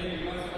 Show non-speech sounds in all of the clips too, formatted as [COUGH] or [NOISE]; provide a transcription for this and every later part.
मुख्यमंत्री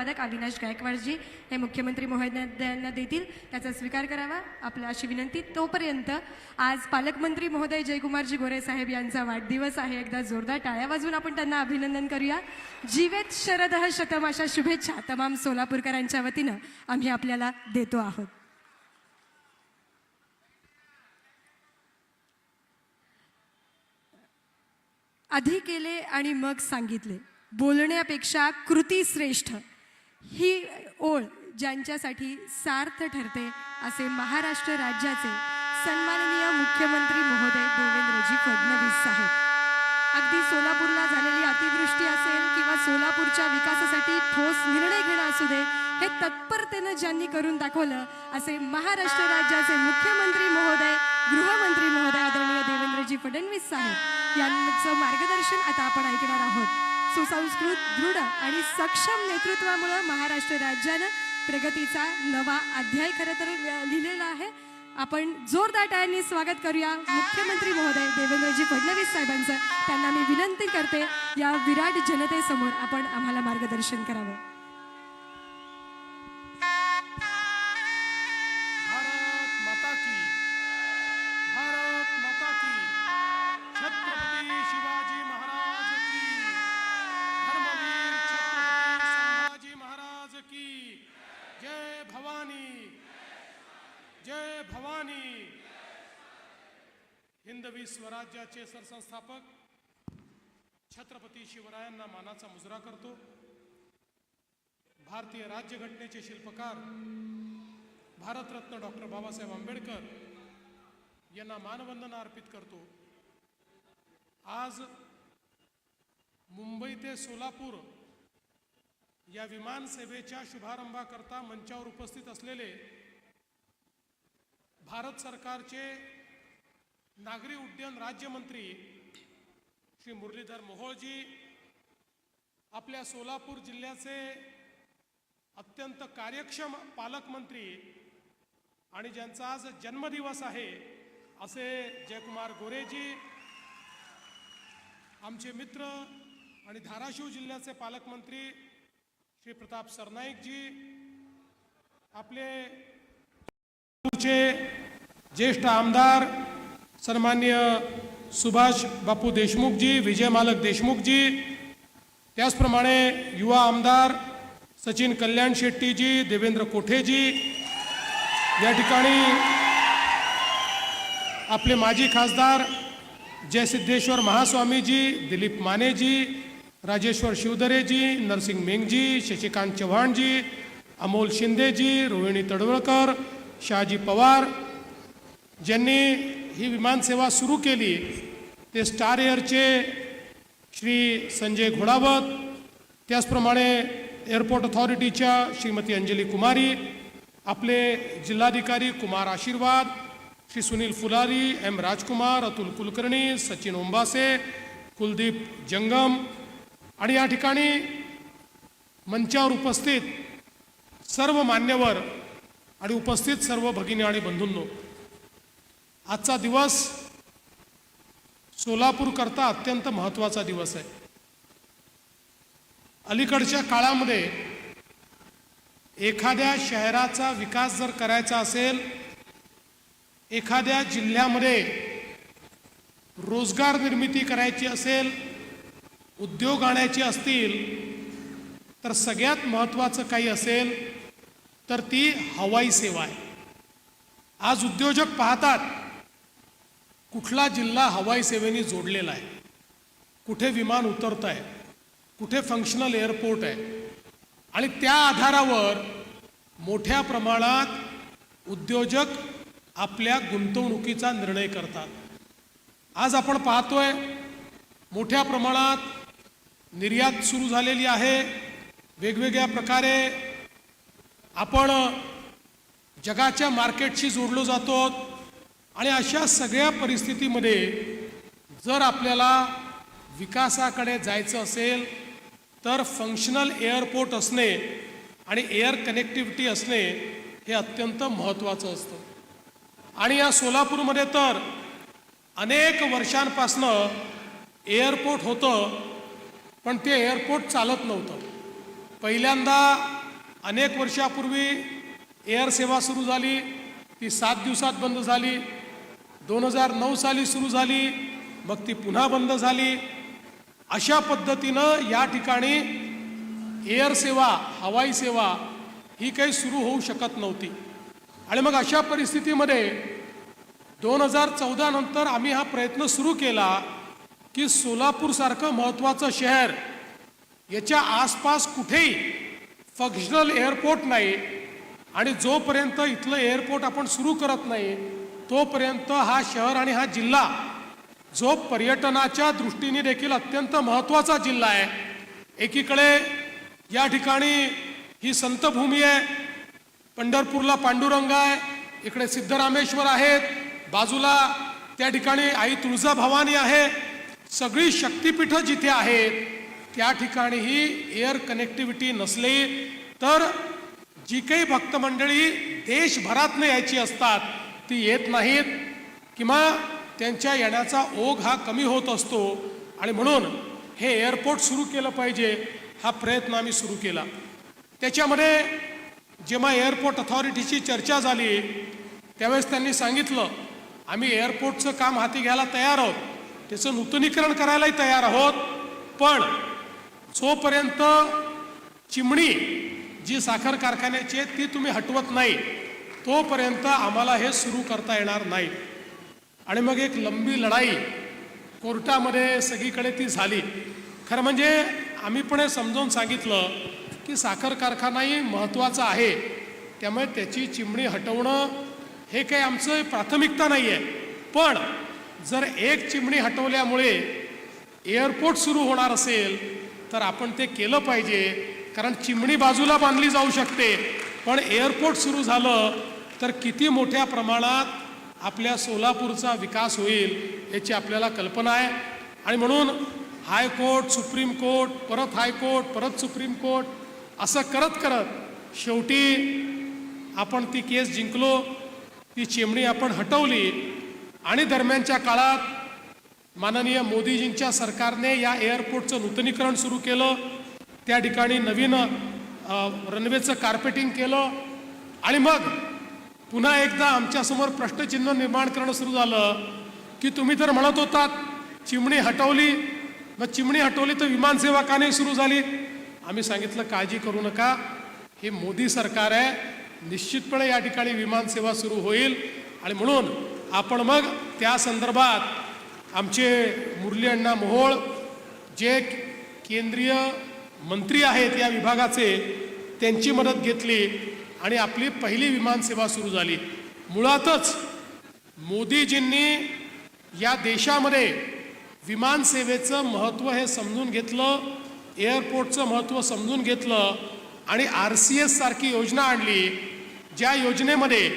संपादक अविनाश गायकवाडजी हे मुख्यमंत्री महोदयांना देतील. त्याचा स्वीकार करावा. आपल्या अशी विनंती. तोपर्यंत आज पालकमंत्री महोदय जयकुमारजी गोरे साहेब यांचा वाढदिवस आहे. एकदा जोरदार टाळ्या वाजवून आपण त्यांना अभिनंदन करूया. जीवेत शरद शतम अशा शुभेच्छा तमाम सोलापूरकरांच्या वतीनं आम्ही आपल्याला देतो आहोत. आधी केले आणि मग सांगितले. बोलण्यापेक्षा कृती श्रेष्ठ. ही ओळ ज्यांच्यासाठी सार्थ ठरते असे महाराष्ट्र राज्याचे सन्माननीय मुख्यमंत्री महोदय देवेंद्रजी फडणवीस साहेब. अगदी सोलापूरला झालेली अतिवृष्टी असेल किंवा सोलापूरच्या विकासासाठी ठोस निर्णय घेणं असू दे हे तत्परतेनं ज्यांनी करून दाखवलं असे महाराष्ट्र राज्याचे मुख्यमंत्री महोदय गृहमंत्री महोदय आदरणीय देवेंद्रजी फडणवीस साहेब यांचं मार्गदर्शन आता आपण ऐकणार आहोत. सुसंस्कृत दृढ आणि सक्षम नेतृत्वामुळे महाराष्ट्र राज्यानं प्रगतीचा नवा अध्याय खरं तर लिहिलेला आहे. आपण जोरदार टाळ्यांनी स्वागत करूया मुख्यमंत्री महोदय देवेंद्रजी फडणवीस साहेबांचं. त्यांना मी विनंती करते या विराट जनतेसमोर आपण आम्हाला मार्गदर्शन करावं. स्वराज्याचे सरसंस्थापक छत्रपती शिवरायांना मानाचा मुजरा करतो. भारतीय राज्यघटनेचे शिल्पकार भारतरत्न डॉक्टर बाबासाहेब आंबेडकर यांना मानवंदना अर्पित करतो. आज मुंबई ते सोलापूर या विमान सेवेच्या शुभारंभाकरता मंचावर उपस्थित असलेले भारत सरकारचे नागरी उड्डयन राज्यमंत्री श्री मुरलीधर मोहोळजी आपल्या सोलापूर जिल्ह्याचे अत्यंत कार्यक्षम पालकमंत्री आणि ज्यांचा आज जन्मदिवस आहे असे जयकुमार गोरेजी आमचे मित्र आणि धाराशिव जिल्ह्याचे पालकमंत्री श्री प्रताप सरनाईकजी आपले ज्येष्ठ आमदार सन्मान्य सुभाष बापू देशमुखजी विजय मालक देशमुखजी त्याचप्रमाणे युवा आमदार सचिन कल्याण शेट्टीजी देवेंद्र कोठेजी या ठिकाणी आपले माजी खासदार जयसिद्धेश्वर महास्वामीजी दिलीप मानेजी राजेश्वर शिवदरेजी नरसिंग मेंगजी शशिकांत चव्हाणजी अमोल शिंदेजी रोहिणी तडवळकर शहाजी पवार ज्यांनी ही विमानसेवा सुरू केली ते स्टार एअरचे श्री संजय घोडावत त्याचप्रमाणे एअरपोर्ट अथॉरिटीच्या श्रीमती अंजली कुमारी आपले जिल्हाधिकारी कुमार आशीर्वाद श्री सुनील फुलारी एम राजकुमार अतुल कुलकर्णी सचिन ओंबासे कुलदीप जंगम आणि या ठिकाणी मंचावर उपस्थित सर्व मान्यवर आणि उपस्थित सर्व भगिनी आणि बंधूंनो आजचा दिवस सोलापूरकरता अत्यंत महत्त्वाचा दिवस आहे. अलीकडच्या काळामध्ये एखाद्या शहराचा विकास जर करायचा असेल एखाद्या जिल्ह्यामध्ये रोजगार निर्मिती करायची असेल उद्योग आणायचे असतील तर सगळ्यात महत्त्वाचं काही असेल तर ती हवाई सेवा आहे. आज उद्योजक पाहतात कुठला जिल्हा हवाई सेवेने जोडलेला आहे? कुठे विमान उतरत आहे कुठे फंक्शनल एअरपोर्ट आहे? आणि त्या आधारावर मोठ्या प्रमाणात उद्योजक आपल्या गुंतवणुकीचा निर्णय करतात. आज आपण पाहतोय मोठ्या प्रमाणात निर्यात सुरू झालेली आहे. वेगवेगळ्या प्रकारे आपण जगाच्या मार्केटशी जोडलो जातो. आणि अशा सगळ्या परिस्थितीमध्ये जर आपल्याला विकासाकडे जायचं असेल तर फंक्शनल एअरपोर्ट असणे आणि एअर कनेक्टिव्हिटी असणे हे अत्यंत महत्त्वाचं असतं. आणि या सोलापूरमध्ये तर अनेक वर्षांपासनं एअरपोर्ट होतं पण ते एअरपोर्ट चालत नव्हतं. पहिल्यांदा अनेक वर्षापूर्वी एअर सेवा सुरू झाली ती सात दिवसात बंद झाली. दोन हजार नऊ साली सुरू झाली मग ती पुन्हा बंद झाली. अशा पद्धतीनं या ठिकाणी एअर सेवा हवाई सेवा ही काही सुरू होऊ शकत नव्हती. आणि मग अशा परिस्थितीमध्ये दोन हजार चौदा नंतर आम्ही हा प्रयत्न सुरू केला की सोलापूरसारखं महत्त्वाचं शहर याच्या आसपास कुठेही फंक्शनल एअरपोर्ट नाही. आणि जोपर्यंत इथलं एअरपोर्ट आपण सुरू करत नाही तोपर्यंत हा शहर आणि हा जिल्हा जो पर्यटनाच्या दृष्टीने देखील अत्यंत महत्त्वाचा जिल्हा आहे एकीकडे या ठिकाणी ही संतभूमी आहे पंढरपूरला पांडुरंग आहे इकडे सिद्धरामेश्वर आहेत बाजूला त्या ठिकाणी आई तुळजाभवानी आहे सगळी शक्तिपीठं जिथे आहेत त्या ठिकाणीही एअर कनेक्टिव्हिटी नसली तर जी काही भक्तमंडळी देशभरातनं यायची असतात ती येत नाहीत किंवा त्यांच्या येण्याचा ओघ हा कमी होत असतो. आणि म्हणून हे एअरपोर्ट सुरू केलं पाहिजे हा प्रयत्न आम्ही सुरू केला. त्याच्यामध्ये जेव्हा एअरपोर्ट अथॉरिटीची चर्चा झाली त्यावेळेस त्यांनी सांगितलं आम्ही एअरपोर्टचं काम हाती घ्यायला तयार आहोत. त्याचं नूतनीकरण करायलाही तयार आहोत. पण जोपर्यंत चिमणी जी साखर कारखान्याची आहे ती तुम्ही हटवत नाही तोपर्यंत आम्हाला हे सुरू करता येणार नाही. आणि मग एक लंबी लढाई कोर्टामध्ये सगळीकडे ती झाली. खरं म्हणजे आम्ही पण हे समजावून सांगितलं की साखर कारखानाही महत्त्वाचा आहे. त्यामुळे त्याची चिमणी हटवणं हे काही आमचं प्राथमिकता नाही आहे पण जर एक चिमणी हटवल्यामुळे एअरपोर्ट सुरू होणार असेल तर आपण ते केलं पाहिजे. कारण चिमणी बाजूला बांधली जाऊ शकते. पण एअरपोर्ट सुरू झालं तर किती मोठ्या प्रमाणात आपल्या सोलापूरचा विकास होईल याची आपल्याला कल्पना आहे. आणि म्हणून हायकोर्ट सुप्रीम कोर्ट परत हायकोर्ट परत सुप्रीम कोर्ट असं करत करत शेवटी आपण ती केस जिंकलो ती चिमणी आपण हटवली आणि दरम्यानच्या काळात माननीय मोदीजींच्या सरकारने या एअरपोर्टचं नूतनीकरण सुरू केलं. त्या ठिकाणी नवीन रनवेचं कार्पेटिंग केलं. आणि मग पुन्हा एकदा आमच्यासमोर प्रश्नचिन्ह निर्माण करणं सुरू झालं की तुम्ही तर म्हणत होतात चिमणी हटवली मग चिमणी हटवली तर विमानसेवा का नाही सुरू झाली? आम्ही सांगितलं काळजी करू नका. हे मोदी सरकार आहे निश्चितपणे या ठिकाणी विमानसेवा सुरू होईल. आणि म्हणून आपण मग त्या संदर्भात आमचे मुरली अण्णा मोहोळ जे केंद्रीय मंत्री आहेत या विभागाचे त्यांची मदत घेतली. आणि आपली पहिली विमानसेवा सुरू झाली. मुळातच मोदीजींनी या देशामध्ये विमानसेवेचं महत्त्व हे समजून घेतलं एअरपोर्टचं महत्त्व समजून घेतलं आणि आर सी एस सारखी योजना आणली ज्या योजनेमध्ये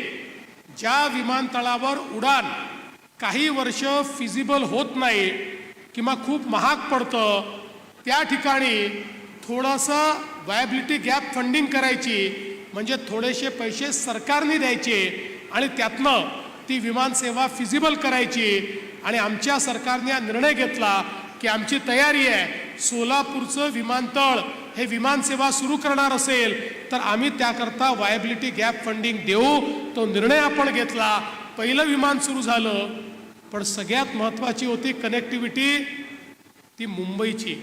ज्या विमानतळावर उडान काही वर्ष फिजिबल होत नाही किंवा खूप महाग पडतं त्या ठिकाणी थोडंसं वायबिलिटी गॅप फंडिंग करायची म्हणजे थोडेसे पैसे सरकारने द्यायचे आणि त्यातनं ती विमानसेवा फिजिबल करायची. आणि आमच्या सरकारने हा निर्णय घेतला की आमची तयारी आहे सोलापूरचं विमानतळ हे विमानसेवा सुरू करणार असेल तर आम्ही त्याकरता वायबिलिटी गॅप फंडिंग देऊ. तो निर्णय आपण घेतला. पहिलं विमान सुरू झालं. पण सगळ्यात महत्त्वाची होती कनेक्टिव्हिटी ती मुंबईची.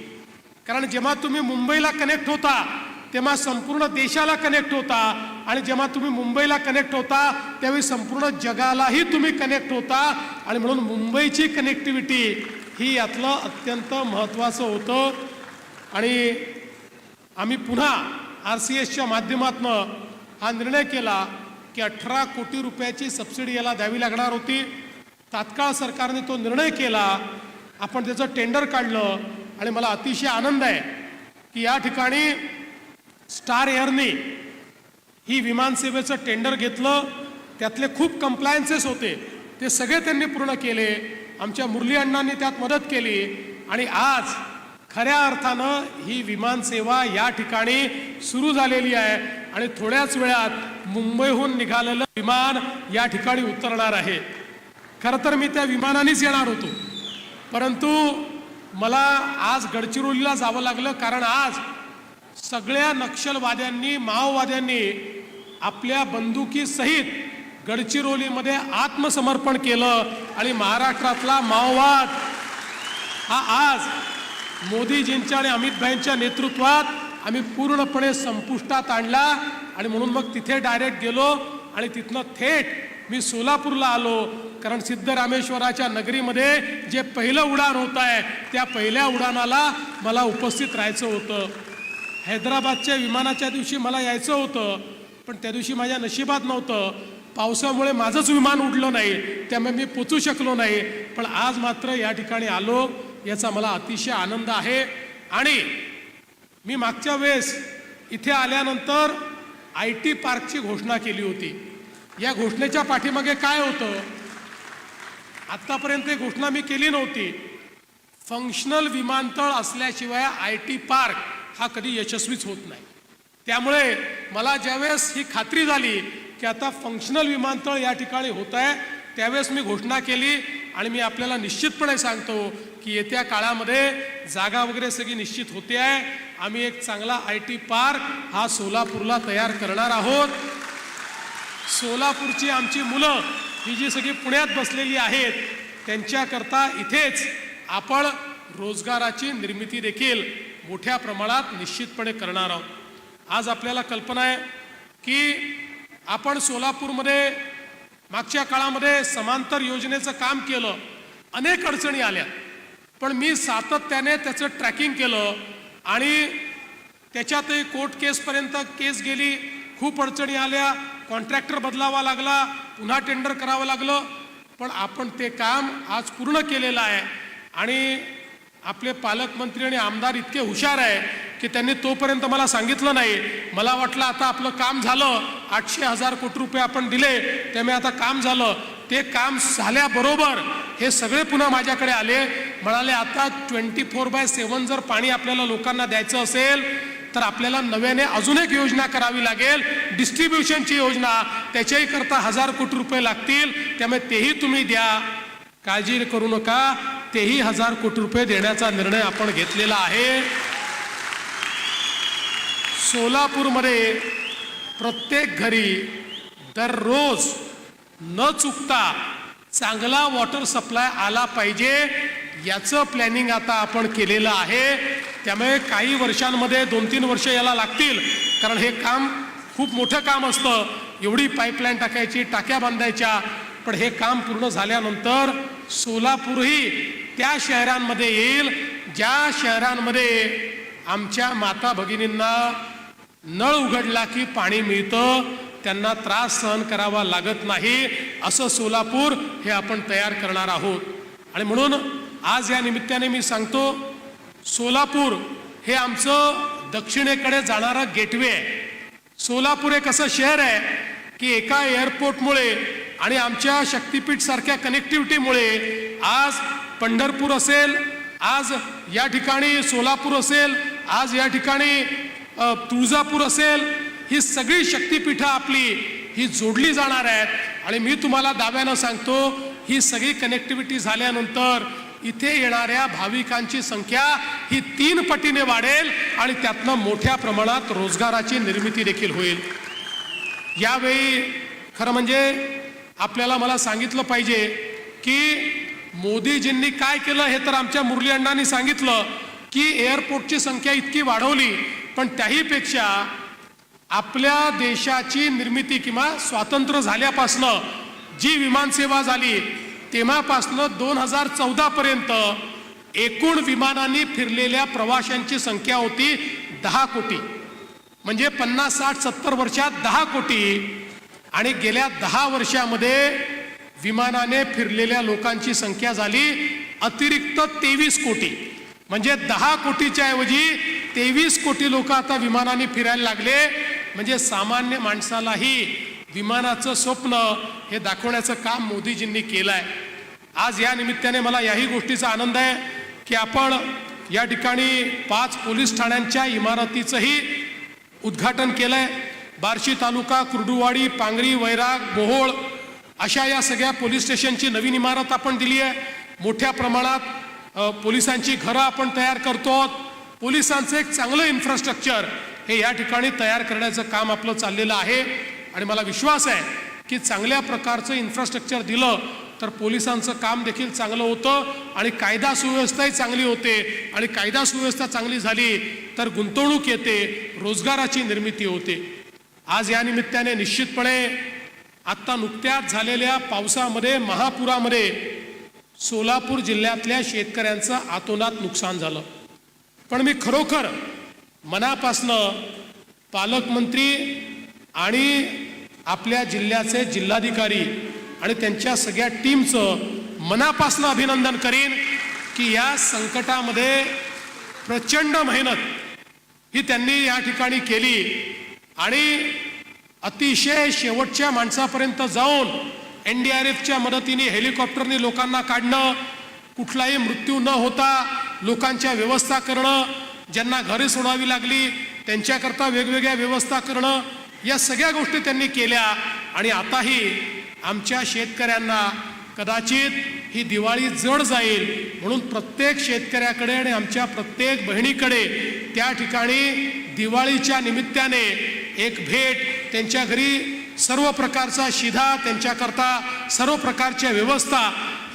कारण जेव्हा तुम्ही मुंबईला कनेक्ट होता तेव्हा संपूर्ण देशाला कनेक्ट होता आणि जेव्हा तुम्ही मुंबईला कनेक्ट होता त्यावेळी संपूर्ण जगालाही तुम्ही कनेक्ट होता आणि म्हणून मुंबईची कनेक्टिव्हिटी ही यातलं अत्यंत महत्त्वाचं होतं. आणि आम्ही पुन्हा आर सी एसच्या माध्यमातून हा निर्णय केला की अठरा कोटी रुपयाची सबसिडी याला द्यावी लागणार होती. तात्काळ सरकारने तो निर्णय केला. आपण त्याचं टेंडर काढलं आणि मला अतिशय आनंद आहे की या ठिकाणी स्टार एअरने ही विमानसेवेचं टेंडर घेतलं. त्यातले खूप कंप्लायन्सेस होते. ते सगळे त्यांनी पूर्ण केले. आमच्या मुरली अण्णांनी त्यात मदत केली. आणि आज खऱ्या अर्थानं ही विमानसेवा या ठिकाणी सुरू झालेली आहे. आणि थोड्याच वेळात मुंबईहून निघालेलं विमान या ठिकाणी उतरणार आहे. खरं तर मी त्या विमानानेच येणार होतो. परंतु मला आज गडचिरोलीला जावं लागलं. कारण आज सगळ्या नक्षलवाद्यांनी माओवाद्यांनी आपल्या बंदुकीसहित गडचिरोलीमध्ये आत्मसमर्पण केलं आणि महाराष्ट्रातला माओवाद हा आज मोदीजींच्या आणि अमित भाईंच्या नेतृत्वात आम्ही पूर्णपणे संपुष्टात आणला आणि म्हणून मग तिथे डायरेक्ट गेलो आणि तिथनं थेट मी सोलापूरला आलो. कारण सिद्धरामेश्वराच्या नगरीमध्ये जे पहिलं उडाण होत आहे त्या पहिल्या उडाणाला मला उपस्थित राहायचं होतं. हैदराबादच्या विमानाच्या दिवशी मला यायचं होतं पण त्या दिवशी माझ्या नशिबात नव्हतं. पावसामुळे माझंच विमान उडलं नाही त्यामुळे मी पोचू शकलो नाही. पण आज मात्र या ठिकाणी आलो याचा मला अतिशय आनंद आहे. आणि मी मागच्या वेळेस इथे आल्यानंतर आय टी पार्कची घोषणा केली होती. या घोषणेच्या पाठीमागे काय होतं? आत्तापर्यंत ही घोषणा मी केली नव्हती. फंक्शनल विमानतळ असल्याशिवाय आय टी पार्क हा कधी यशस्वीच होत नाही. त्यामुळे मला ज्यावेळेस ही खात्री झाली की आता फंक्शनल विमानतळ या ठिकाणी होत आहे त्यावेळेस मी घोषणा केली आणि मी आपल्याला निश्चितपणे सांगतो की येत्या काळामध्ये जागा वगैरे सगळी निश्चित होते आहे. आम्ही एक चांगला आय टी पार्क हा सोलापूरला तयार करणार आहोत. सोलापूरची आमची मुलं ही जी सगळी पुण्यात बसलेली आहेत त्यांच्याकरता इथेच आपण रोजगाराची निर्मिती देखील मोठ्या प्रमाणात निश्चितपणे करणार आहोत. आज आपल्याला कल्पना आहे की आपण सोलापूरमध्ये मागच्या काळामध्ये समांतर योजनेचं काम केलं. अनेक अडचणी आल्या. पण मी सातत्याने त्याचं ट्रॅकिंग केलं आणि त्याच्यातही कोर्ट केसपर्यंत केस गेली. खूप अडचणी आल्या. कॉन्ट्रॅक्टर बदलावा लागला. पुन्हा टेंडर करावं लागलं. पण आपण ते काम आज पूर्ण केलेलं आहे. आणि आपले पालकमंत्री आणि आमदार इतके हुशार आहे की त्यांनी तोपर्यंत मला सांगितलं नाही. मला वाटलं आता आपलं काम झालं आठशे हजार कोटी रुपये आपण दिले त्यामुळे आता काम झालं. ते काम झाल्याबरोबर हे सगळे पुन्हा माझ्याकडे आले. म्हणाले आता ट्वेंटी फोर बाय सेवन जर पाणी आपल्याला लोकांना द्यायचं असेल तर आपल्याला नव्याने अजून एक योजना करावी लागेल. डिस्ट्रीब्युशनची योजना त्याच्याही करता हजार कोटी रुपये लागतील. त्यामुळे तेही तुम्ही द्या. काळजी करू नका. तेही हजार कोटी रुपये देण्याचा निर्णय आपण घेतलेला आहे. सोलापूरमध्ये प्रत्येक घरी दररोज न चुकता चांगला वॉटर सप्लाय आला पाहिजे याचं प्लॅनिंग आता आपण केलेलं आहे. त्यामुळे काही वर्षांमध्ये दोन तीन वर्ष याला लागतील कारण हे काम खूप मोठं काम असतं. एवढी पाईपलाईन टाकायची टाक्या बांधायच्या पण हे काम पूर्ण झाल्यानंतर सोलापूरही त्या शहरांमध्ये येईल ज्या शहरांमध्ये आमच्या माता भगिनींना नळ उघडला की पाणी मिळतं त्यांना त्रास सहन करावा लागत नाही असं सोलापूर हे आपण तयार करणार आहोत. आणि म्हणून आज या निमित्ताने मी सांगतो सोलापूर हे आमचं दक्षिणेकडे जाणारं गेटवे आहे. सोलापूर एक असं शहर आहे की एका एअरपोर्टमुळे आणि आमच्या शक्तीपीठ सारख्या कनेक्टिव्हिटीमुळे आज पंढरपूर असेल आज या ठिकाणी सोलापूर असेल आज या ठिकाणी तुळजापूर असेल ही सगळी शक्तीपीठं आपली ही जोडली जाणार आहेत. आणि मी तुम्हाला दाव्यानं सांगतो ही सगळी कनेक्टिव्हिटी झाल्यानंतर इथे येणाऱ्या भाविकांची संख्या ही तीन पटीने वाढेल आणि त्यातनं मोठ्या प्रमाणात रोजगाराची निर्मिती देखील होईल. यावेळी खरं म्हणजे आपल्याला मला सांगितलं पाहिजे की मोदीजींनी काय केलं हे तर आमच्या मुरली अण्णांनी सांगितलं की एअरपोर्टची संख्या इतकी वाढवली पण त्याहीपेक्षा आपल्या देशाची निर्मिती किंवा स्वातंत्र्य झाल्यापासनं जी विमानसेवा झाली तेव्हापासनं दोन हजार चौदापर्यंत एकूण विमानांनी फिरलेल्या प्रवाशांची संख्या होती दहा कोटी. म्हणजे पन्नास साठ सत्तर वर्षात दहा कोटी. आणि गेल्या दहा वर्षामध्ये विमानाने फिरलेल्या लोकांची संख्या झाली अतिरिक्त तेवीस कोटी. म्हणजे दहा कोटीच्या ऐवजी तेवीस कोटी लोक आता विमानाने फिरायला लागले. म्हणजे सामान्य माणसालाही विमानाचं स्वप्न हे दाखवण्याचं काम मोदीजींनी केलं आहे आज या निमित्ताने मला याही गोष्टीचा आनंद आहे की आपण या ठिकाणी पाच पोलीस ठाण्यांच्या इमारतीचंही उद्घाटन केलं आहे बार्शी तालुका कुर्डुवाडी पांगरी वैराग बोहोळ अशा या सगळ्या पोलीस स्टेशनची नवीन इमारत आपण दिली आहे. मोठ्या प्रमाणात पोलिसांची घरं आपण तयार करतो पोलिसांचं एक चांगलं इन्फ्रास्ट्रक्चर हे या ठिकाणी तयार करण्याचं काम आपलं चाललेलं आहे. आणि मला विश्वास आहे की चांगल्या प्रकारचं इन्फ्रास्ट्रक्चर दिलं तर पोलिसांचं काम देखील चांगलं होतं आणि कायदा सुव्यवस्थाही चांगली होते. आणि कायदा सुव्यवस्था चांगली झाली तर गुंतवणूक येते रोजगाराची निर्मिती होते. आज या निमित्ताने निश्चितपणे आत्ता नुकत्याच झालेल्या पावसामध्ये महापुरामध्ये सोलापूर जिल्ह्यातल्या शेतकऱ्यांचं आतोनात नुकसान झालं. पण मी खरोखर मनापासनं पालकमंत्री आणि आपल्या जिल्ह्याचे जिल्हाधिकारी आणि त्यांच्या सगळ्या टीमचं मनापासनं अभिनंदन करीन की या संकटामध्ये प्रचंड मेहनत ही त्यांनी या ठिकाणी केली. आणि अतिशय शेवटच्या माणसापर्यंत जाऊन एन डी आर एफच्या मदतीने हेलिकॉप्टरने लोकांना काढणं कुठलाही मृत्यू न होता लोकांच्या व्यवस्था करणं ज्यांना घरे सोडावी लागली त्यांच्याकरता वेगवेगळ्या व्यवस्था करणं या सगळ्या गोष्टी त्यांनी केल्या. आणि आताही आमच्या शेतकऱ्यांना कदाचित ही दिवाळी जड जाईल म्हणून प्रत्येक शेतकऱ्याकडे आणि आमच्या प्रत्येक बहिणीकडे त्या ठिकाणी दिवाळीच्या निमित्ताने एक भेट त्यांच्या घरी सर्व प्रकारचा शिधा त्यांच्याकरता सर्व प्रकारच्या व्यवस्था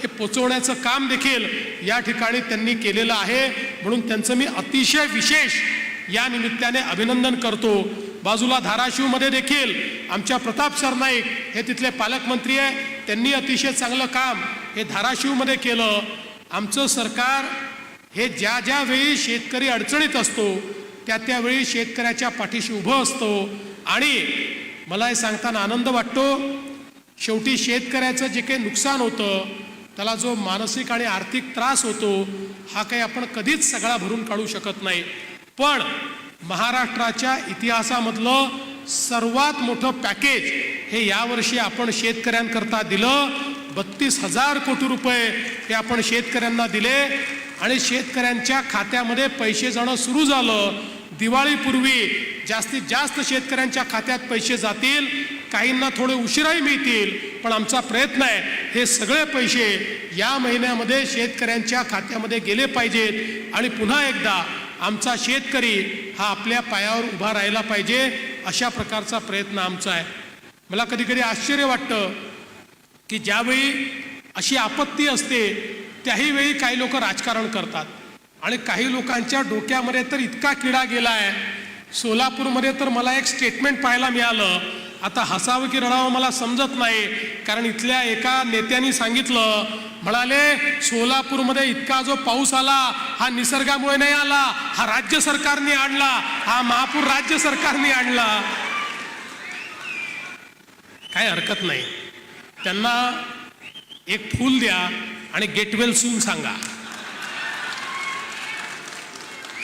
हे पोचवण्याचं काम देखील या ठिकाणी त्यांनी केलेलं आहे. म्हणून त्यांचं मी अतिशय विशेष या निमित्ताने अभिनंदन करतो. बाजूला धाराशिवमध्ये देखील आमच्या प्रताप सरनाईक हे तिथले पालकमंत्री आहे. त्यांनी अतिशय चांगलं काम हे धाराशिवमध्ये केलं. आमचं सरकार हे ज्या ज्यावेळी शेतकरी अडचणीत असतो त्या त्यावेळी शेतकऱ्याच्या पाठीशी उभं असतो. आणि मला हे सांगताना आनंद वाटतो. शेवटी शेतकऱ्याचं जे काही नुकसान होतं त्याला जो मानसिक आणि आर्थिक त्रास होतो हा काही आपण कधीच सगळा भरून काढू शकत नाही. पण महाराष्ट्राच्या इतिहासामधलं सर्वात मोठं पॅकेज हे यावर्षी आपण शेतकऱ्यांकरता दिलं. बत्तीस हजार कोटी रुपये हे आपण शेतकऱ्यांना दिले. आणि शेतकऱ्यांच्या खात्यामध्ये पैसे जाणं सुरू झालं. दिवाळीपूर्वी जास्तीत जास्त शेतकऱ्यांच्या खात्यात पैसे जातील काहींना थोडे उशिराही मिळतील पण आमचा प्रयत्न आहे हे सगळे पैसे या महिन्यामध्ये शेतकऱ्यांच्या खात्यामध्ये गेले पाहिजेत. आणि पुन्हा एकदा आमचा शेतकरी हा आपल्या पायावर उभा राहिला पाहिजे अशा प्रकारचा प्रयत्न आमचा आहे. मला कधीकधी आश्चर्य वाटतं की ज्यावेळी अशी आपत्ती असते त्याही वेळी काही लोक राजकारण करतात. आणि काही लोकांच्या डोक्यामध्ये तर इतका किडा गेला आहे सोलापूरमध्ये तर मला एक स्टेटमेंट पाहायला मिळालं. आता हसावं की रडावं मला समजत नाही. कारण इथल्या एका नेत्यांनी सांगितलं म्हणाले सोलापूरमध्ये इतका जो पाऊस आला हा निसर्गामुळे नाही आला हा राज्य सरकारने आणला हा महापूर राज्य सरकारने आणला. काही हरकत नाही. त्यांना एक फूल द्या आणि गेटवेल सून सांगा.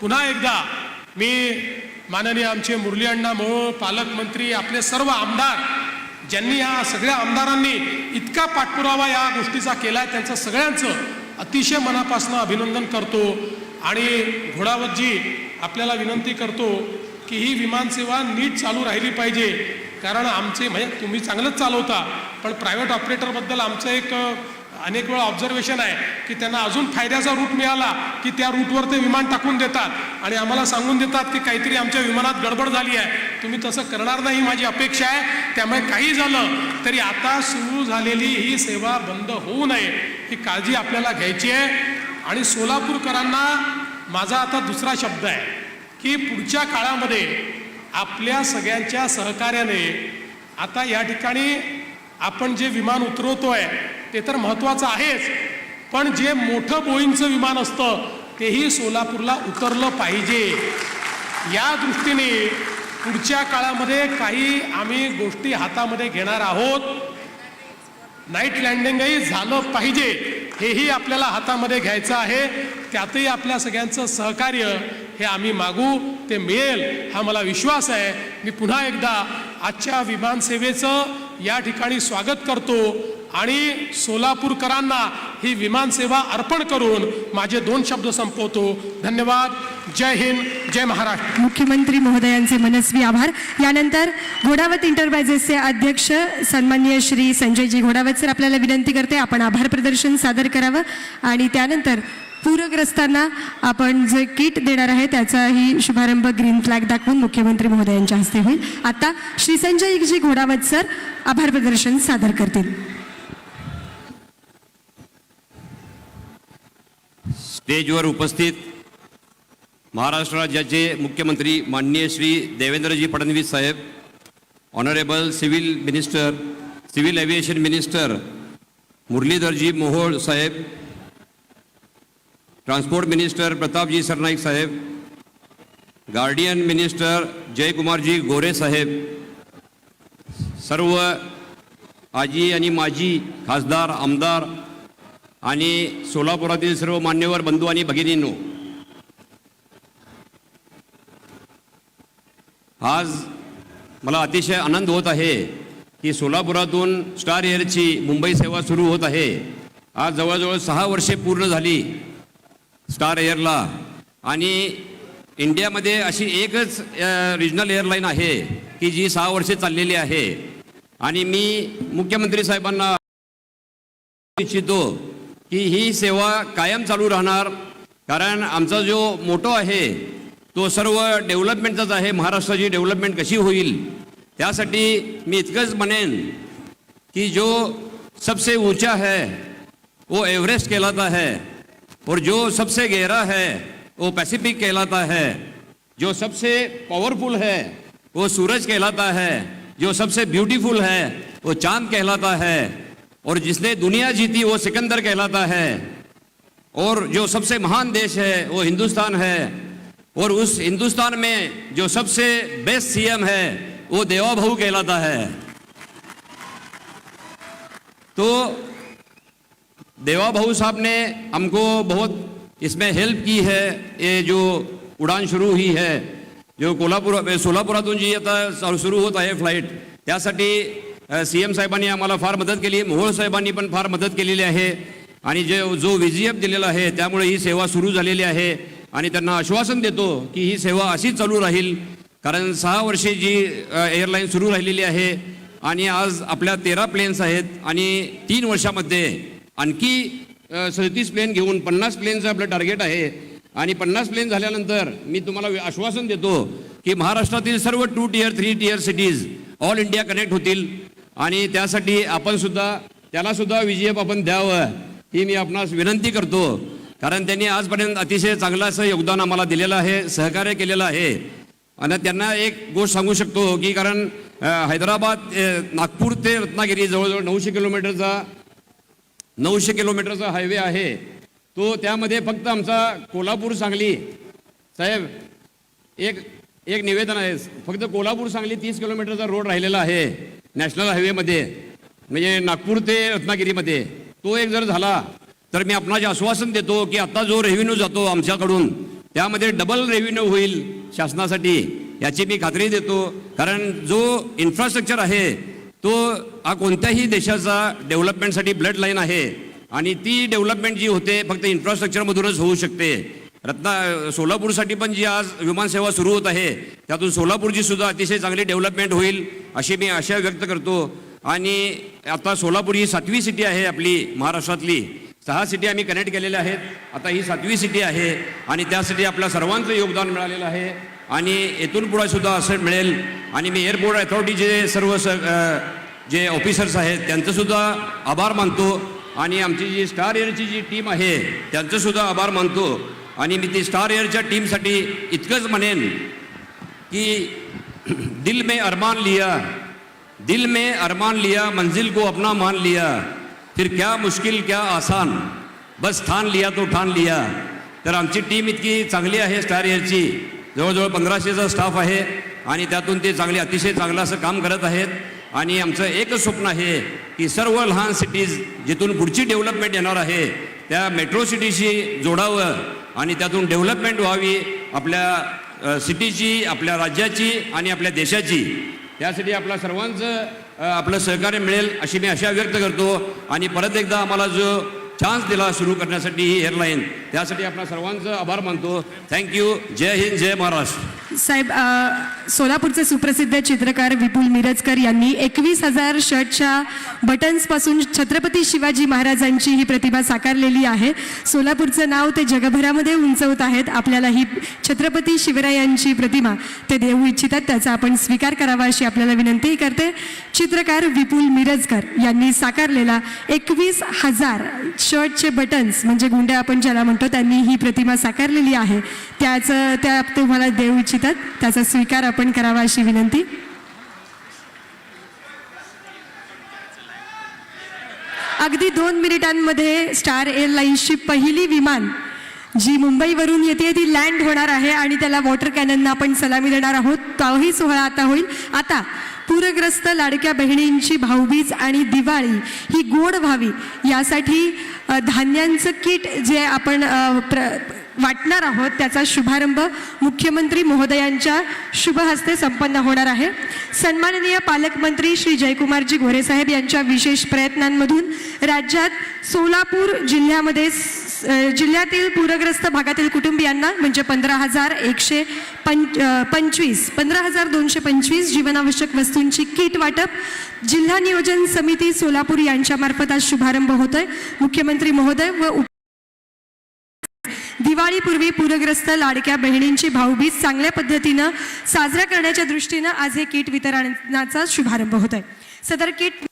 पुन्हा एकदा मी माननीय आमचे मुरली अण्णा मोहोळ पालकमंत्री आपले सर्व आमदार ज्यांनी या सगळ्या आमदारांनी इतका पाठपुरावा या गोष्टीचा केला आहे त्यांचं सगळ्यांचं अतिशय मनापासून अभिनंदन करतो. आणि घोडावतजी आपल्याला विनंती करतो की ही विमानसेवा नीट चालू राहिली पाहिजे. कारण आमचे म्हणजे तुम्ही चांगलंच चालवता पण प्रायव्हेट ऑपरेटरबद्दल आमचं एक अनेक वेळा ऑब्झर्वेशन आहे की त्यांना अजून फायद्याचा रूट मिळाला की त्या रूटवर ते विमान टाकून देतात. आणि आम्हाला सांगून देतात की काहीतरी आमच्या विमानात गडबड झाली आहे. तुम्ही तसं करणार नाही ही माझी अपेक्षा आहे. त्यामुळे काही झालं तरी आता सुरू झालेली ही सेवा बंद होऊ नये ही काळजी आपल्याला घ्यायची आहे. आणि सोलापूरकरांना माझा आता दुसरा शब्द आहे की पुढच्या काळामध्ये आपल्या सगळ्यांच्या सहकार्याने आता या ठिकाणी आपण जे विमान उतरवतो आहे ते तर महत्त्वाचं आहेच. पण जे मोठं बोईंगचं विमान असतं तेही सोलापूरला उतरलं पाहिजे. या दृष्टीने पुढच्या काळामध्ये काही आम्ही गोष्टी हातामध्ये घेणार आहोत. नाईट लँडिंगही झालं पाहिजे हेही आपल्याला हातामध्ये घ्यायचं आहे. त्यातही आपल्या सगळ्यांचं सहकार्य हे आम्ही मागू ते मिळेल हा मला विश्वास आहे. मी पुन्हा एकदा आजच्या विमानसेवेचं या ठिकाणी स्वागत करतो. आणि सोलापूरकरांना ही विमानसेवा अर्पण करून माझे दोन शब्द संपवतो. धन्यवाद. जय हिंद. जय महाराष्ट्र. मुख्यमंत्री महोदयांचे मनस्वी आभार. यानंतर घोडावत इंटरप्राइजेसचे अध्यक्ष सन्मान्य श्री संजयजी घोडावत सर आपल्याला विनंती करते आपण आभार प्रदर्शन सादर करावं. आणि त्यानंतर पूरग्रस्तांना आपण जे किट देणार आहे त्याचाही शुभारंभ ग्रीन फ्लॅग दाखवून मुख्यमंत्री महोदयांच्या हस्ते होईल. आता श्री संजयजी घोडावत सर आभार प्रदर्शन सादर करतील. स्टेजवर उपस्थित महाराष्ट्र राज्याचे मुख्यमंत्री माननीय श्री देवेंद्रजी फडणवीस साहेब honourable civil minister civil aviation minister Muralidharji Mohol साहेब ट्रान्सपोर्ट मिनिस्टर प्रतापजी सरनाईक साहेब गार्डियन मिनिस्टर जयकुमारजी गोरे साहेब सर्व आजी आणि माजी खासदार आमदार आणि सोलापुरातील सर्व मान्यवर बंधू आणि भगिनींनो आज मला अतिशय आनंद होत आहे की सोलापुरातून स्टार एअरची मुंबई सेवा सुरू होत आहे. आज जवळजवळ सहा वर्षे पूर्ण झाली स्टार एअरला आणि इंडियामध्ये अशी एकच रिजनल एअरलाईन आहे की जी सहा वर्षे चाललेली आहे. आणि मी मुख्यमंत्री साहेबांना इच्छितो की ही सेवा कायम चालू राहणार, कारण आमचा जो मोटो आहे तो सर्व डेव्हलपमेंटचाच आहे. महाराष्ट्राची डेव्हलपमेंट कशी होईल, त्यासाठी मी इतकंच म्हणेन कि जो सबसे ऊँचा है, वो एवरेस्ट कहलाता है. और जो सबसे गहरा है, वो पैसिफिक कहलाता है. जो सबसे पावरफुल है, वो सूरज कहलाता है. जो सबसे ब्यूटीफुल है, वो चाँद कहलाता है. और जिसने दुनिया जीती वो सिकंदर कहलाता है। और जो सबसे महान देश है, वो हिंदुस्तान है। और उस हिंदुस्तान में जो सबसे बेस्ट सीएम है, वो देवा भाऊ कहलाता है। तो देवा भाऊ साहब ने हमको बहुत इसमें हेल्प की है, ये जो उडान सुरू हुई है, जो कोल्हापूर सोलापुरातून जी आता सुरू होत आहे फ्लाईट त्यासाठी सी एम साहेबांनी आम्हाला फार मदत केली. मोहोळ साहेबांनी पण फार मदत केलेली आहे. आणि जे जो व्ही जी एफ दिलेला आहे त्यामुळे ही सेवा सुरू झालेली आहे. आणि त्यांना आश्वासन देतो की ही सेवा अशीच चालू राहील. कारण सहा वर्षे जी एअरलाईन सुरू राहिलेली आहे. आणि आज आपल्या तेरा प्लेन्स आहेत. आणि तीन वर्षामध्ये आणखी सदतीस प्लेन घेऊन पन्नास प्लेनचं आपलं टार्गेट आहे. आणि पन्नास प्लेन झाल्यानंतर मी तुम्हाला आश्वासन देतो की महाराष्ट्रातील सर्व two tier three tier cities all India connect होतील. आणि त्यासाठी आपण सुद्धा त्याला सुद्धा आपण द्यावं ही मी आपणास विनंती करतो. कारण त्यांनी आजपर्यंत अतिशय चांगलं असं योगदान आम्हाला दिलेलं आहे सहकार्य केलेलं आहे. आणि त्यांना एक गोष्ट सांगू शकतो की कारण हैदराबाद नागपूर ते रत्नागिरी जवळजवळ नऊशे किलोमीटरचा नऊशे किलोमीटरचा हायवे आहे. तो त्यामध्ये फक्त आमचा कोल्हापूर सांगली साहेब एक एक निवेदन आहे. फक्त कोल्हापूर सांगली तीस किलोमीटरचा रोड राहिलेला आहे. नॅशनल हायवेमध्ये म्हणजे नागपूर ते रत्नागिरीमध्ये. तो एक जर झाला तर मी आपणाचे आश्वासन देतो की आता जो रेव्हेन्यू जातो आमच्याकडून त्यामध्ये डबल रेव्हेन्यू होईल शासनासाठी याची मी खात्री देतो. कारण जो इन्फ्रास्ट्रक्चर आहे तो हा कोणत्याही देशाचा डेव्हलपमेंटसाठी ब्लड लाईन आहे. आणि ती डेव्हलपमेंट जी होते फक्त इन्फ्रास्ट्रक्चरमधूनच होऊ शकते. रत्ना सोलापूरसाठी पण जी आज विमानसेवा सुरू होत आहे त्यातून सोलापूरची सुद्धा अतिशय चांगली डेव्हलपमेंट होईल अशी मी आशा व्यक्त करतो. आणि आता सोलापूर ही सातवी सिटी आहे आपली महाराष्ट्रातली. सहा सिटी आम्ही कनेक्ट केलेल्या आहेत. आता ही सातवी सिटी आहे आणि त्यासाठी आपल्या सर्वांचं योगदान मिळालेलं आहे. आणि येथून पुढे सुद्धा असं मिळेल. आणि मी एअरपोर्ट अथॉरिटीचे सर्व स जे ऑफिसर्स आहेत त्यांचंसुद्धा आभार मानतो. आणि आमची जी स्टार एअरची जी टीम आहे त्यांचंसुद्धा आभार मानतो. आणि मी ती स्टार एअरच्या टीमसाठी इतकंच म्हणेन की [CLEARS THROAT] दिल में अरमान लिया दिल में अरमान लिया मंजिल को अपना मान लिया फिर क्या मुश्किल क्या आसान बस ठान लिया तो ठान लिया. तर आमची टीम इतकी चांगली आहे स्टार एअरची जवळजवळ पंधराशेचा स्टाफ आहे आणि त्यातून ते चांगले अतिशय चांगलं असं काम करत आहेत. आणि आमचं एकच स्वप्न आहे की सर्व लहान सिटीज जिथून पुढची डेव्हलपमेंट येणार आहे त्या मेट्रो सिटीशी जोडावं. आणि त्यातून डेव्हलपमेंट व्हावी आपल्या सिटीची आपल्या राज्याची आणि आपल्या देशाची. त्यासाठी आपल्या सर्वांचं आपलं सहकार्य मिळेल अशी मी आशा व्यक्त करतो. आणि परत एकदा आम्हाला जो चान्स दिला सुरू करण्यासाठी ही एअरलाईन त्यासाठी आपल्या सर्वांचं आभार मानतो. थँक्यू जय हिंद जय महाराष्ट्र. साहेब सोलापूरचे सुप्रसिद्ध चित्रकार विपुल मिरजकर यांनी एकवीस हजार शर्टच्या बटन्सपासून छत्रपती शिवाजी महाराजांची ही प्रतिभा साकारलेली आहे. सोलापूरचं नाव ते जगभरामध्ये उंचवत आहेत. आपल्याला ही छत्रपती शिवरायांची प्रतिमा ते देऊ इच्छितात. त्याचा आपण स्वीकार करावा अशी आपल्याला विनंतीही करते. चित्रकार विपुल मिरजकर यांनी साकारलेला एकवीस हजार शर्टचे बटन्स म्हणजे गुंडे आपण ज्याला म्हणतो त्यांनी ही प्रतिमा साकारलेली आहे. त्याचं त्या तुम्हाला देऊ इच्छितात त्याचा स्वीकार आपण करावा अशी विनंती. अगदी दोन मिनिटांमध्ये स्टार एअरलाईन्सची पहिली विमान जी मुंबईवरून येते ती लँड होणार आहे आणि त्याला वॉटर कॅननना आपण सलामी देणार आहोत. तोही सोहळा आता होईल. आता पूरग्रस्त लाडक्या बहिणींची भाऊबीज आणि दिवाळी ही गोड व्हावी यासाठी धान्यांचं किट जे आपण प्र वाटणार आहोत. त्याचा शुभारंभ मुख्यमंत्री महोदयांच्या शुभ हस्ते संपन्न होणार आहे. सन्माननीय पालकमंत्री श्री जयकुमारजी घोरेसाहेब यांच्या विशेष प्रयत्नांमधून राज्यात सोलापूर जिल्ह्यामध्ये जिल्ह्यातील पूरग्रस्त भागातील कुटुंबियांना म्हणजे पंधरा हजार एकशे पंच पंचवीस पंधरा हजार दोनशे पंचवीस जीवनावश्यक वस्तूंची किट वाटप जिल्हा नियोजन समिती सोलापूर यांच्यामार्फत आज शुभारंभ होतोय. मुख्यमंत्री महोदय व उप दिवाळीपूर्वी पूरग्रस्त लाडक्या बहिणींची भाऊबीज चांगल्या पद्धतीनं साजरा करण्याच्या दृष्टीनं आज हे किट वितरणाचा शुभारंभ होत आहे सदर किट